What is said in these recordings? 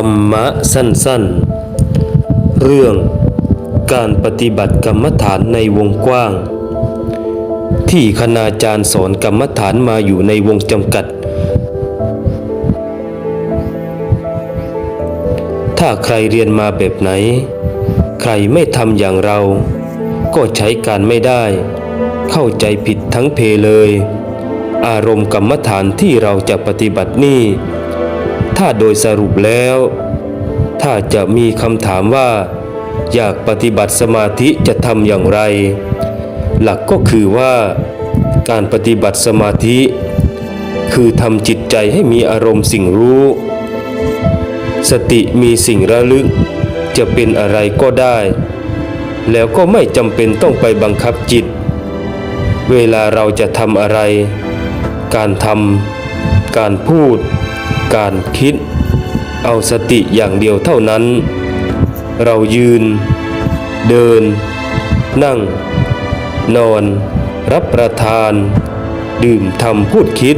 รรมะสั้นๆ เรื่องการปฏิบัติกรรมฐานในวงกว้าง ที่คณาจารย์สอนกรรมฐานมาอยู่ในวงจำกัด ถ้าใครเรียนมาแบบไหน ใครไม่ทำอย่างเรา ก็ใช้การไม่ได้ เข้าใจผิดทั้งเพเลย อารมณ์กรรมฐานที่เราจะปฏิบัตินี่ ถ้าโดยสรุปแล้ว ถ้าจะมีคำถามว่า อยากปฏิบัติสมาธิจะทำอย่างไร หลักก็คือว่าการปฏิบัติสมาธิ คือทำจิตใจให้มีอารมณ์สิ่งรู้ สติมีสิ่งระลึก จะเป็นอะไรก็ได้ แล้วก็ไม่จำเป็นต้องไปบังคับจิต เวลาเราจะทำอะไร การทำการพูด การคิด เอาสติอย่างเดียวเท่านั้น เรายืน เดิน นั่ง นอน รับประทาน ดื่มทำพูดคิด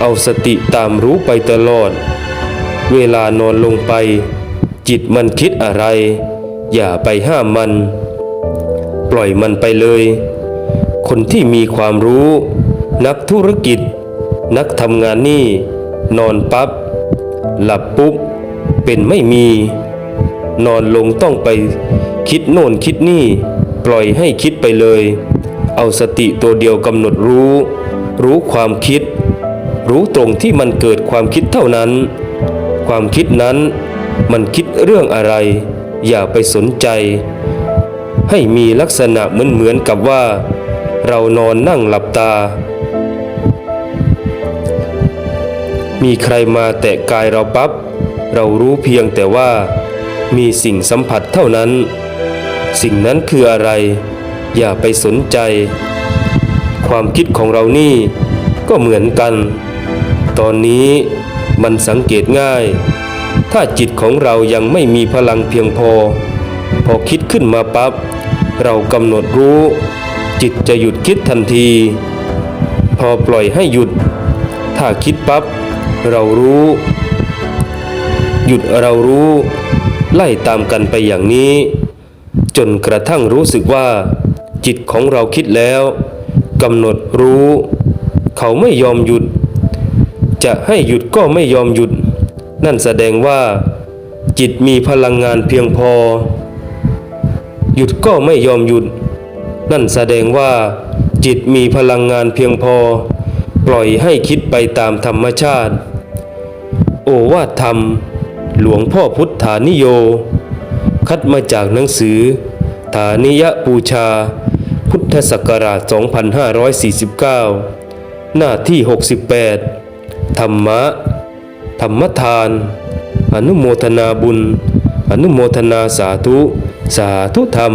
เอาสติตามรู้ไปตลอด เวลานอนลงไป จิตมันคิดอะไร อย่าไปห้ามมัน ปล่อยมันไปเลย คนที่มีความรู้ นักธุรกิจ นักทำงานนี่ นอนปับ๊บหลับปุ๊บเป็นไม่มี นอนลงต้องไปคิดโน่นคิดนี่ ปล่อยให้คิดไปเลย เอาสติตัวเดียวกำหนดรู้ รู้ความคิด รู้ตรงที่มันเกิดความคิดเท่านั้น ความคิดนั้นมันคิดเรื่องอะไร อย่าไปสนใจ ให้มีลักษณะเหมือนเหมือนกับว่า เรานอนนั่งหลับตา มีใครมาแตะกายเราปับ๊บเรารู้เพียงแต่ว่า มีสิ่งสัมผัสเท่านั้น สิ่งนั้นคืออะไร อย่าไปสนใจ ความคิดของเรานี่ก็เหมือนกัน ตอนนี้มันสังเกตง่าย ถ้าจิตของเรายังไม่มีพลังเพียงพอ พอคิดขึ้นมาปับ๊บเรากำหนดรู้ จิตจะหยุดคิดทันที พอปล่อยให้หยุด ถ้าคิดปับ๊บ เรารู้ หยุดเรารู้ ไล่ตามกันไปอย่างนี้ จนกระทั่งรู้สึกว่า จิตของเราคิดแล้วกำหนดรู้ เขาไม่ยอมหยุด จะให้หยุดก็ไม่ยอมหยุด นั่นแสดงว่า จิตมีพลังงานเพียงพอ หยุดก็ไม่ยอมหยุด นั่นแสดงว่า จิตมีพลังงานเพียงพอ ปล่อยให้คิดไปตามธรรมชาติ โอวาทธรรม หลวงพ่อพุทธานิโย คัดมาจากหนังสือ ฐานิยปูชา พุทธศักราช 2549 หน้าที่ 68 ธรรมะ ธรรมทาน อนุโมทนาบุญ อนุโมทนาสาธุ สาธุธรรม